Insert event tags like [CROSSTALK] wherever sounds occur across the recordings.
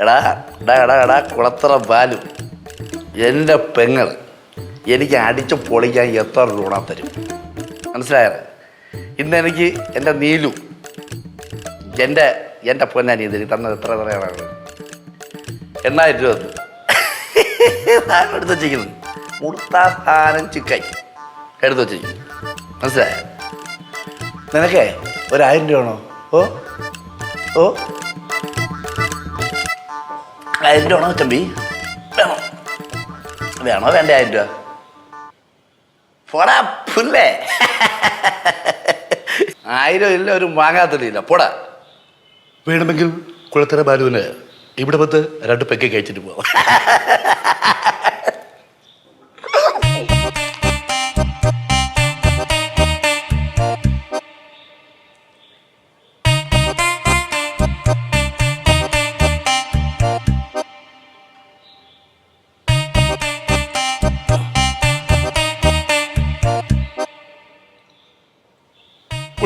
എടാ എടാ എടാ എടാ കുളത്തറ ബാലു. എന്റെ പെങ്ങൾ എനിക്ക് അടിച്ച് പൊളിക്കാൻ എത്ര രൂപ തരും? മനസ്സിലായത് ഇന്ന് എനിക്ക് എന്റെ നീലു എന്റെ എന്റെ പൊന്നാനി ഇതിന് തന്നത് എത്ര പറയാനാണ് എണ്ണായിരം രൂപ തന്നു. ഞാൻ എടുത്ത് വെച്ചിരിക്കുന്നത് സാധനം ചിക്കൻ എടുത്ത് വെച്ചിരിക്കുന്നു. മനസ്സിലായോ? നിനക്കേ? ഒരായിരം രൂപ ആണോ ഓ ഓ. ആയിരം രൂപ ആണോ തമ്പി വേണോ? വേണോ വേണ്ട ആയിരം രൂപ? പോടാ പുല്ലേ. ആയിരം ഇല്ല ഒരു വാങ്ങാത്തില്ല പോടാ. വേണമെങ്കിൽ കുളത്തര ബാലുവിന് ഇവിടെ പത്ത് രണ്ട് പെക്കെ കഴിച്ചിട്ട് പോവാം. [LAUGHS]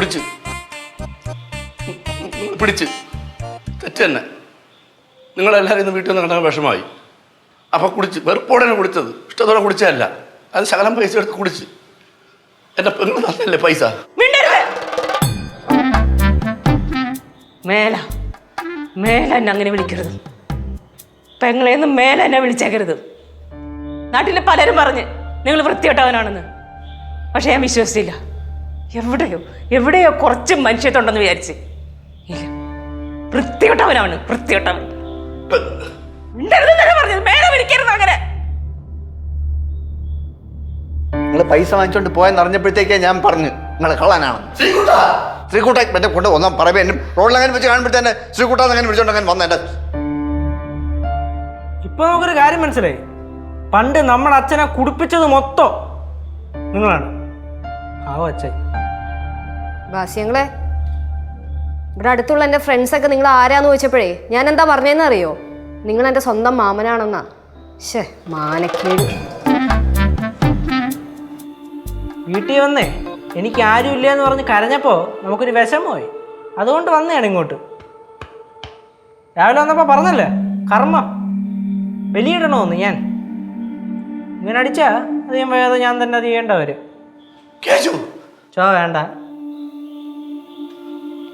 പിടിച്ച്. പിടിച്ച്. തെറ്റ് തന്നെ. നിങ്ങളെല്ലാവരും ഇന്ന് വീട്ടിൽ നിന്ന് കണ്ടാൽ വിഷമായി അപ്പോൾ കുടിച്ച്. വെറുപ്പോടെ കുടിച്ചത്. ഇഷ്ടത്തോടെ കുടിച്ചതല്ല. അത് ശകലം പൈസ എടുത്ത് കുടിച്ച്. എന്റെ പെങ്ങൾ തന്നല്ലേ പൈസ? മേല. മേല എന്നെ അങ്ങനെ വിളിക്കരുത്. പെങ്ങളെന്ന് മേല എന്നെ വിളിച്ചേക്കരുത്. നാട്ടിലെ പലരും പറഞ്ഞ് നിങ്ങൾ വൃത്തിയോട്ടവനാണെന്ന് പക്ഷെ ഞാൻ വിശ്വസിച്ചില്ല. എവിടെയോ എവിടെയോ കുറച്ച് മനുഷ്യത്തുണ്ടെന്ന് വിചാരിച്ച്. ഇല്ല പറഞ്ഞത്. മേല വിളിക്കരുത് അങ്ങനെ. നിങ്ങൾ പൈസ വാങ്ങിച്ചോണ്ട് പോയെന്ന് അറിഞ്ഞപ്പോഴത്തേക്കേ ഞാൻ പറഞ്ഞു നിങ്ങൾ കള്ളനാണ്. ശ്രീകുട്ട! മറ്റേ കൊണ്ട് ഒന്നാം പറയേ എന്നെ റോഡിലങ്ങനെ വെച്ച് കാണുമ്പോഴത്തേനെ ശ്രീകുട്ടാന്ന് അങ്ങനെ വിളിച്ചോണ്ട് അങ്ങനെ വന്ന ഇപ്പൊ നമുക്കൊരു കാര്യം മനസ്സിലായി. പണ്ട് നമ്മുടെ അച്ഛനെ കുടിപ്പിച്ചത് മൊത്തം നിങ്ങളാണ്. ആ അച്ഛൻ. ബാസ്യങ്ങളെ ഇവിടെ അടുത്തുള്ള എന്റെ ഫ്രണ്ട്സൊക്കെ നിങ്ങൾ ആരാന്ന് ചോദിച്ചപ്പോഴേ ഞാൻ എന്താ പറഞ്ഞതെന്ന് അറിയോ? നിങ്ങൾ എന്റെ സ്വന്തം മാമനാണെന്നാ. ശേ മാനക്കേട്. വീട്ടിൽ വന്നേ എനിക്ക് ആരും ഇല്ല എന്ന് പറഞ്ഞ് കരഞ്ഞപ്പോ നമുക്കൊരു വിഷമമായി. അതുകൊണ്ട് വന്നതാണ് ഇങ്ങോട്ട്. രാവിലെ വന്നപ്പോ പറഞ്ഞല്ലേ കർമ്മ. ബലിയിടണമെന്ന് ഞാൻ. ഇങ്ങനെ അടിച്ചാ അധികം വേദന ഞാൻ തന്നെ അത് ചെയ്യേണ്ട വരും. കേശു! ചോ വേണ്ട.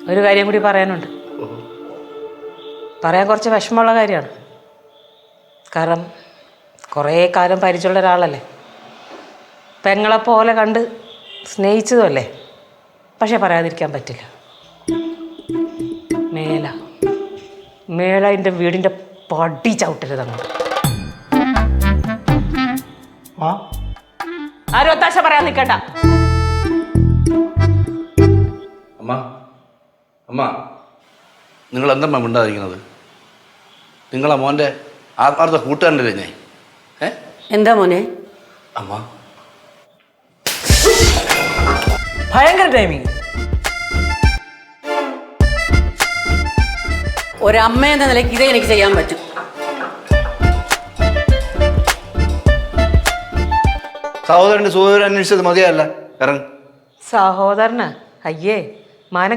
ഒരു കാര്യം കൂടി പറയാനുണ്ട്. പറയാൻ കുറച്ച് വിഷമമുള്ള കാര്യമാണ്. കാരണം കുറേ കാലം പരിചയമുള്ള ഒരാളല്ലേ? പെങ്ങളെ പോലെ കണ്ട് സ്നേഹിച്ചതുമല്ലേ? പക്ഷെ പറയാതിരിക്കാൻ പറ്റില്ല. മേല. മേല എന്റെ വീടിന്റെ പടി ചവിട്ടരുത് അങ്ങോട്ട് ആരും ഒത്താശ പറയാൻ നിൽക്കണ്ട. അമ്മ. അമ്മ നിങ്ങൾ എന്തമ്മ മിണ്ടാതിരിക്കുന്നത്? നിങ്ങളെ മോന്റെ ആത്മാർത്ഥ കൂട്ടുകാരന്റെ ഞാൻ? ഏ? എന്താ മോനെ? അമ്മ. ഭയങ്കര ടൈമിങ് ഒരമ്മ എന്ന നിലയ്ക്ക് ഇതേ എനിക്ക് ചെയ്യാൻ പറ്റും. സഹോദരന്റെ സഹോദരൻ അന്വേഷിച്ചത് മതിയല്ല ഇറങ്ങി. സഹോദരന്? അയ്യേ മാനം